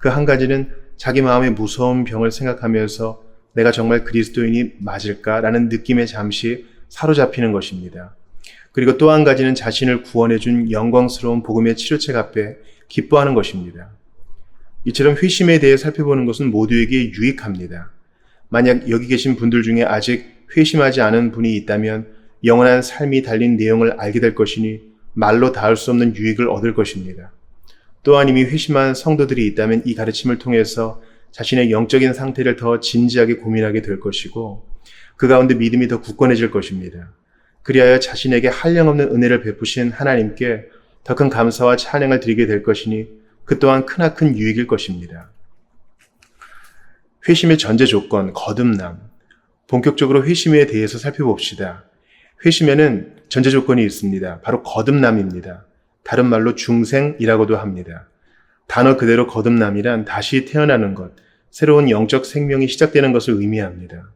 그 한 가지는 자기 마음의 무서운 병을 생각하면서 내가 정말 그리스도인이 맞을까라는 느낌에 잠시 사로잡히는 것입니다. 그리고 또 한 가지는 자신을 구원해준 영광스러운 복음의 치료책 앞에 기뻐하는 것입니다. 이처럼 회심에 대해 살펴보는 것은 모두에게 유익합니다. 만약 여기 계신 분들 중에 아직 회심하지 않은 분이 있다면 영원한 삶이 달린 내용을 알게 될 것이니 말로 닿을 수 없는 유익을 얻을 것입니다. 또한 이미 회심한 성도들이 있다면 이 가르침을 통해서 자신의 영적인 상태를 더 진지하게 고민하게 될 것이고 그 가운데 믿음이 더 굳건해질 것입니다. 그리하여 자신에게 한량없는 은혜를 베푸신 하나님께 더 큰 감사와 찬양을 드리게 될 것이니 그 또한 크나큰 유익일 것입니다. 회심의 전제 조건, 거듭남. 본격적으로 회심에 대해서 살펴봅시다. 회심에는 전제 조건이 있습니다. 바로 거듭남입니다. 다른 말로 중생이라고도 합니다. 단어 그대로 거듭남이란 다시 태어나는 것, 새로운 영적 생명이 시작되는 것을 의미합니다.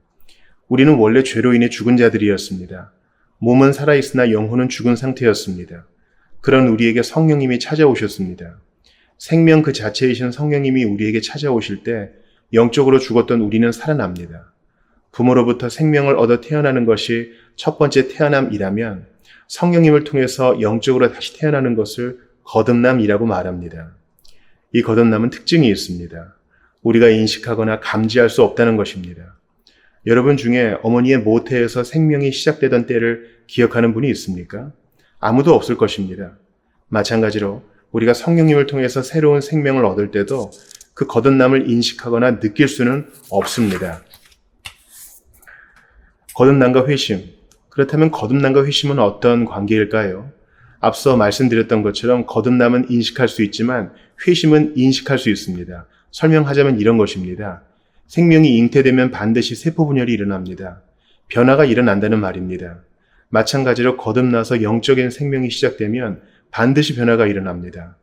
우리는 원래 죄로 인해 죽은 자들이었습니다. 몸은 살아있으나 영혼은 죽은 상태였습니다. 그런 우리에게 성령님이 찾아오셨습니다. 생명 그 자체이신 성령님이 우리에게 찾아오실 때 영적으로 죽었던 우리는 살아납니다. 부모로부터 생명을 얻어 태어나는 것이 첫 번째 태어남이라면 성령님을 통해서 영적으로 다시 태어나는 것을 거듭남이라고 말합니다. 이 거듭남은 특징이 있습니다. 우리가 인식하거나 감지할 수 없다는 것입니다. 여러분 중에 어머니의 모태에서 생명이 시작되던 때를 기억하는 분이 있습니까? 아무도 없을 것입니다. 마찬가지로 우리가 성령님을 통해서 새로운 생명을 얻을 때도 그 거듭남을 인식하거나 느낄 수는 없습니다. 거듭남과 회심. 그렇다면 거듭남과 회심은 어떤 관계일까요? 앞서 말씀드렸던 것처럼 거듭남은 인식할 수 있지만 회심은 인식할 수 있습니다. 설명하자면 이런 것입니다. 생명이 잉태되면 반드시 세포 분열이 일어납니다. 변화가 일어난다는 말입니다. 마찬가지로 거듭나서 영적인 생명이 시작되면 반드시 변화가 일어납니다.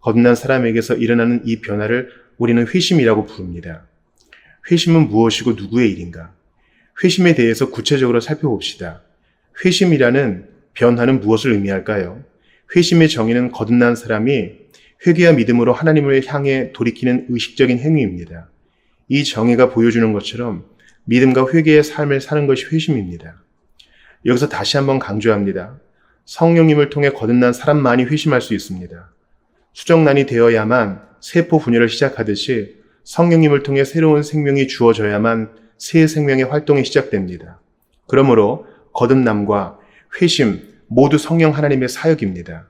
거듭난 사람에게서 일어나는 이 변화를 우리는 회심이라고 부릅니다. 회심은 무엇이고 누구의 일인가? 회심에 대해서 구체적으로 살펴봅시다. 회심이라는 변화는 무엇을 의미할까요? 회심의 정의는 거듭난 사람이 회개와 믿음으로 하나님을 향해 돌이키는 의식적인 행위입니다. 이 정의가 보여주는 것처럼 믿음과 회개의 삶을 사는 것이 회심입니다. 여기서 다시 한번 강조합니다. 성령님을 통해 거듭난 사람만이 회심할 수 있습니다. 수정란이 되어야만 세포 분열을 시작하듯이 성령님을 통해 새로운 생명이 주어져야만 새 생명의 활동이 시작됩니다. 그러므로 거듭남과 회심 모두 성령 하나님의 사역입니다.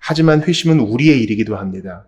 하지만 회심은 우리의 일이기도 합니다.